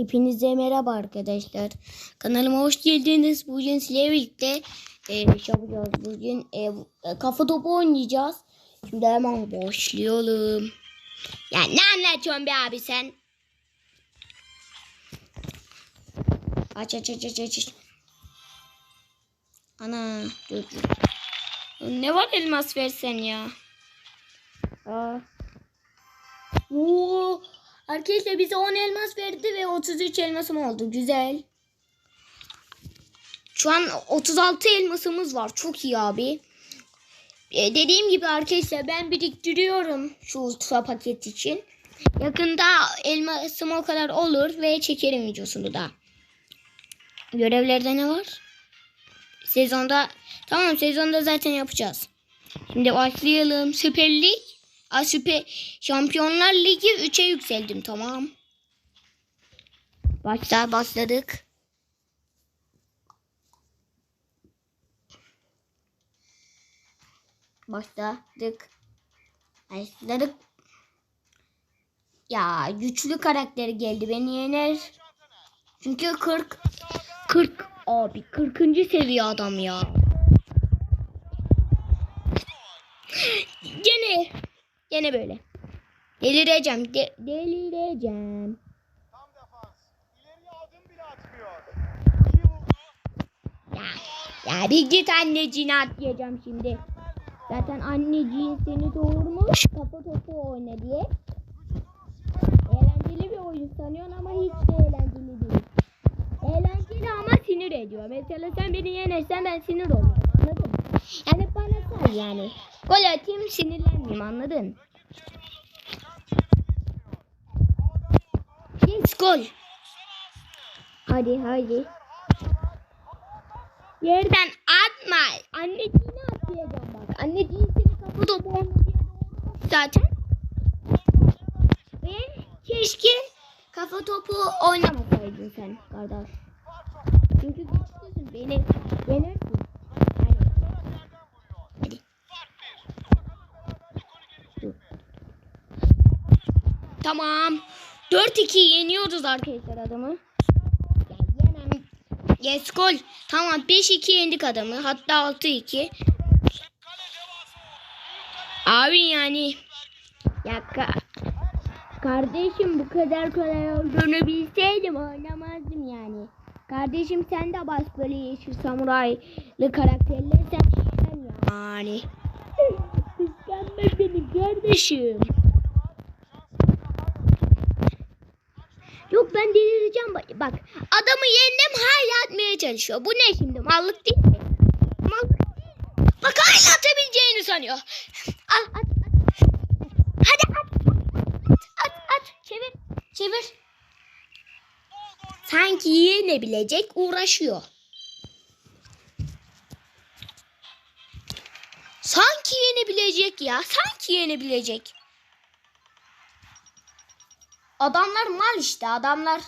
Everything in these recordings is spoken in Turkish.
Hepinize merhaba arkadaşlar. Kanalıma hoş geldiniz. Bugün sizlerle birlikte e, yapacağız. Bugün e, e, kafa topu oynayacağız. Şimdi hemen başlayalım. Ya ne anlatıyorsun be abi sen? Aç aç aç aç. aç. Ana dur dur. Ne var elmas versen ya? Aa. Oo, arkadaşlar bize 10 elmas verdi ve 33 elmasım oldu. Güzel. Şu an 36 elmasımız var. Çok iyi abi. Ee, dediğim gibi arkadaşlar ben biriktiriyorum şu ultra paket için. Yakında elmasım o kadar olur ve çekerim videosunu da. Görevlerde ne var? Sezonda tamam sezonda zaten yapacağız. Şimdi başlayalım. Süper Lig. Aa, Süper Şampiyonlar Ligi 3'e yükseldim tamam. Başla başladık. Başladık. Başladık. Ya güçlü karakteri geldi beni yener. Çünkü 40 40 abi 40. seviye adam ya. Gene gene böyle. Delireceğim. De- delireceğim. Tam defans. İleriye adım bile atmıyor. İyi vurdu. Ya, ya bir git anneciğini atlayacağım şimdi. Zaten anneciğin seni doğurmuş. Kafa topu oyna diye. Eğlenceli bir oyun sanıyorsun ama hiç de eğlenceli değil. Eğlenceli ama sinir ediyor. Mesela sen beni yenersen ben sinir olurum. Anladın mı? Yani bana sal yani. Gol atayım sinirlenmeyeyim anladın? Yes gol. Hadi hadi. Yerden atma. Anneciğini atlayacağım bak. Anneciğin seni kapı topu oyna diye doğurmuş zaten. Ve keşke kafa topu oynamasaydın sen kardeş. Çünkü güçlüsün. Beni yenersin. Hadi. Hadi. Dur. Tamam. 4-2 yeniyoruz arkadaşlar adamı. Ya yenem. Yes gol. Tamam 5-2 yendik adamı. Hatta 6-2. Abi yani. Ya ka- kardeşim bu kadar kolay olduğunu bilseydim oynamazdım yani. Kardeşim sen de bas böyle yeşil samuraylı karakterler sen yani. Kıskanma beni kardeşim. Yok ben delireceğim bak. Bak adamı yendim hala atmaya çalışıyor. Bu ne şimdi mallık değil mi? Mallık değil. Bak hala atabileceğini sanıyor. Al at at. Hadi at. At at. Çevir. Çevir. Sanki yenebilecek uğraşıyor. Sanki yenebilecek ya. Sanki yenebilecek. Adamlar mal işte adamlar.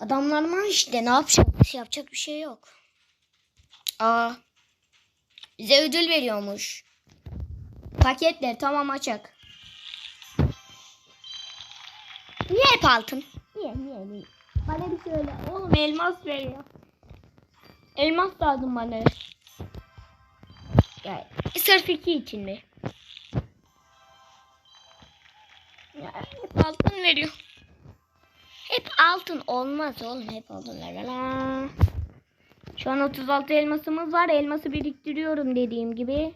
Adamlar mal işte ne yapacak? Yapacak bir şey yok. Aa. Bize ödül veriyormuş. Paketler tamam açak. Niye hep altın? Niye niye niye? Bana bir söyle. Oğlum elmas veriyor. Elmas lazım bana. Yani, sırf iki için mi? Hep altın veriyor. Hep altın olmaz oğlum. Hep altın ver. La. Şu an 36 elmasımız var. Elması biriktiriyorum dediğim gibi.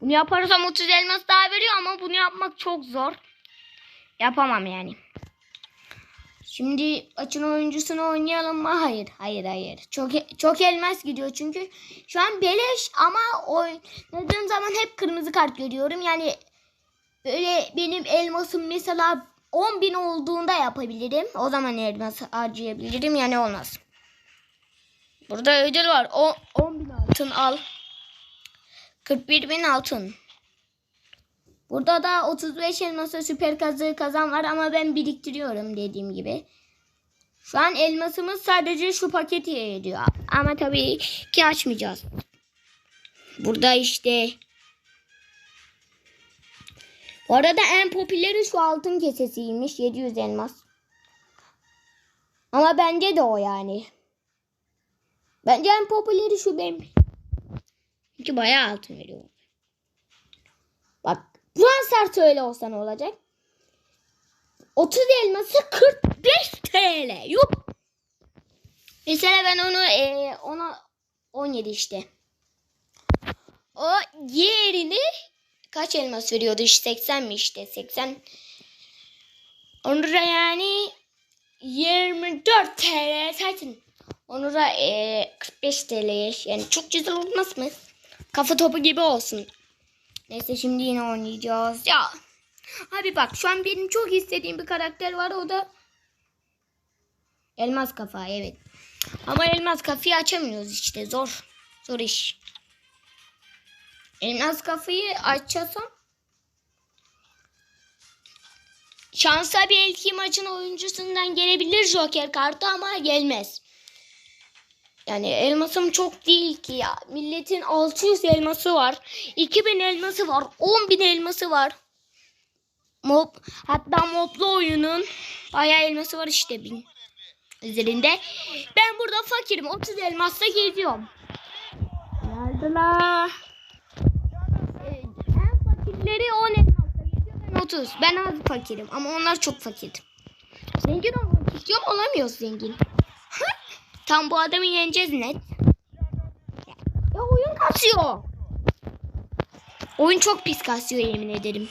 Bunu yaparsam 30 elmas daha veriyor ama bunu yapmak çok zor. Yapamam yani. Şimdi açın oyuncusunu oynayalım mı? Hayır, hayır, hayır. Çok çok elmas gidiyor çünkü şu an beleş ama oynadığım zaman hep kırmızı kart görüyorum. Yani böyle benim elmasım mesela 10 bin olduğunda yapabilirim. O zaman elmas harcayabilirim. Yani olmaz. Burada ödül var. O 10 bin altın al. 41 bin altın. Burada da 35 elmasa süper kazı kazan var ama ben biriktiriyorum dediğim gibi. Şu an elmasımız sadece şu paketi ediyor. Ama tabii ki açmayacağız. Burada işte Bu arada en popüleri şu altın kesesiymiş. 700 elmas. Ama bence de o yani. Bence en popüleri şu benim. Çünkü bayağı altın veriyor. Bak transfer öyle olsa ne olacak? 30 elması 45 TL. Yok. Mesela ben onu e, ona 17 işte. O yerini kaç elmas veriyordu? İşte 80 mi işte? 80. Onu da yani 24 TL zaten. Onu da e, 45 TL'ye yani çok güzel olmaz mı? Kafa topu gibi olsun. Neyse şimdi yine oynayacağız. Ya abi bak şu an benim çok istediğim bir karakter var o da Elmas kafa evet. Ama elmas kafayı açamıyoruz işte zor. Zor iş. Elmas kafayı açasam şansa belki maçın oyuncusundan gelebilir Joker kartı ama gelmez. Yani elmasım çok değil ki ya. Milletin 600 elması var. 2000 elması var. 10.000 elması var. Mob, hatta moblu oyunun bayağı elması var işte bin üzerinde. Ben burada fakirim. 30 elmasla geziyorum. En fakirleri 10 elmasla geziyor. Ben 30. Ben az fakirim ama onlar çok fakir. Zengin olmak istiyorum. Olamıyoruz zengin. Tam bu adamı yeneceğiz net. Ya, oyun kasıyor. Oyun çok pis kasıyor yemin ederim.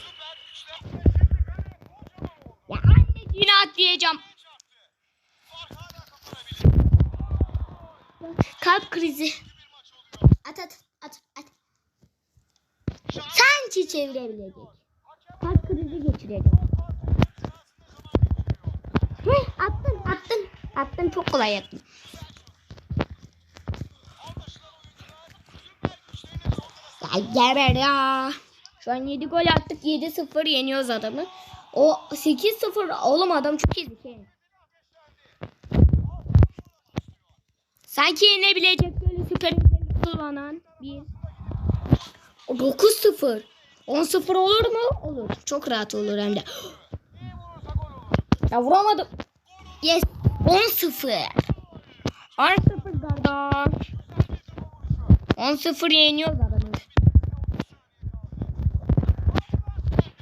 Ya anneciğini atlayacağım. Kalp krizi. At at at at. Sanki çevirebilecek. Kalp krizi geçirecek. Heh, attın attın. Attın çok kolay attın. Ya geber ya. Şu an 7 gol attık. 7-0 yeniyoruz adamı. O 8-0 oğlum adam çok iyi. Sanki yenebilecek böyle süper kullanan bir. 9-0. 10-0 olur mu? Olur. Çok rahat olur hem de. Ya vuramadım. Yes. 10-0. 10-0 kardeş. 10-0 yeniyoruz adamı.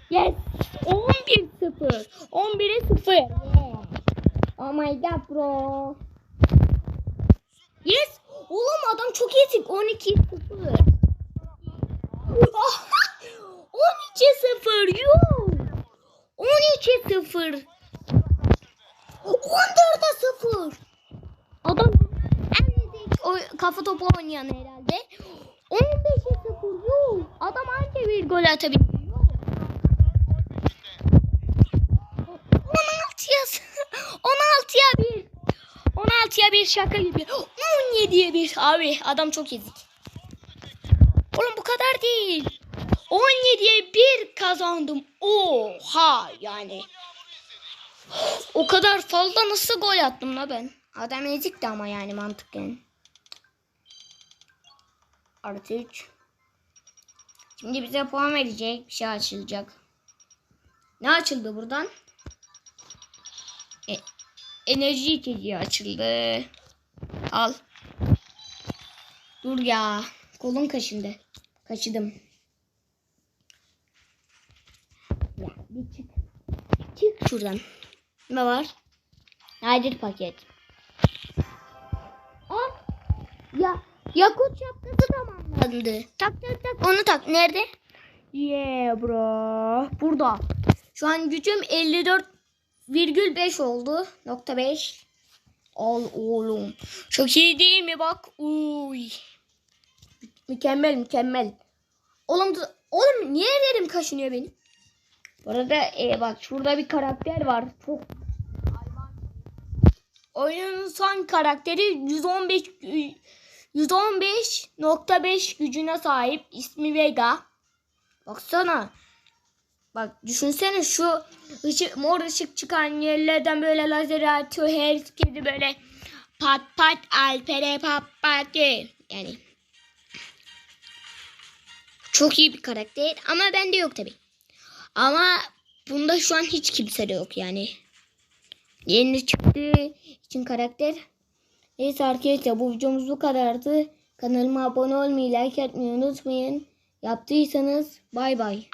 Yes. 11-0. 11'e 0. Yeah. Oh my god bro. Yes. Oğlum adam çok iyi 12 0. 12 0. Yuh. 12 0. 14'e 0. Adam en iyi kafa topu oynayan herhalde. 15'e 0. Yuh. Adam anca bir gol atabiliyor. 16'ya 16'ya 1. 16'ya 1 şaka gibi. 17'ye 1. Abi adam çok ezik. Oğlum bu kadar değil. 17'ye 1 kazandım. Oha yani. O kadar fazla nasıl gol attım la ben? Adam ezikti ama yani mantıken. Artı 3. Şimdi bize puan verecek bir şey açılacak. Ne açıldı buradan? E, enerji içeceği açıldı. Al. Dur ya. Kolum kaşındı. Kaşıdım. Ya bir çık. Çık şuradan. Ne var? Nadir paket. Aa, ya Yakut şapkası tamamlandı. Tak tak tak onu tak. Nerede? Yeah bro. Burada. Şu an gücüm 54,5 oldu. Nokta 5. Al oğlum. Çok iyi değil mi bak? Uy. Mükemmel mükemmel. Oğlum oğlum niye ellerim kaşınıyor benim? Bu arada e, bak şurada bir karakter var. Çok Oyunun son karakteri 115 gü- 115.5 gücüne sahip. İsmi Vega. Baksana. Bak düşünsene şu ışık, mor ışık çıkan yerlerden böyle lazer atıyor. Herkesi böyle pat pat alpere pat pat. Yani çok iyi bir karakter ama bende yok tabi. Ama bunda şu an hiç kimse de yok yani. Yeni çıktığı için karakter. Neyse arkadaşlar bu videomuz bu kadardı. Kanalıma abone olmayı, like atmayı unutmayın. Yaptıysanız bay bay.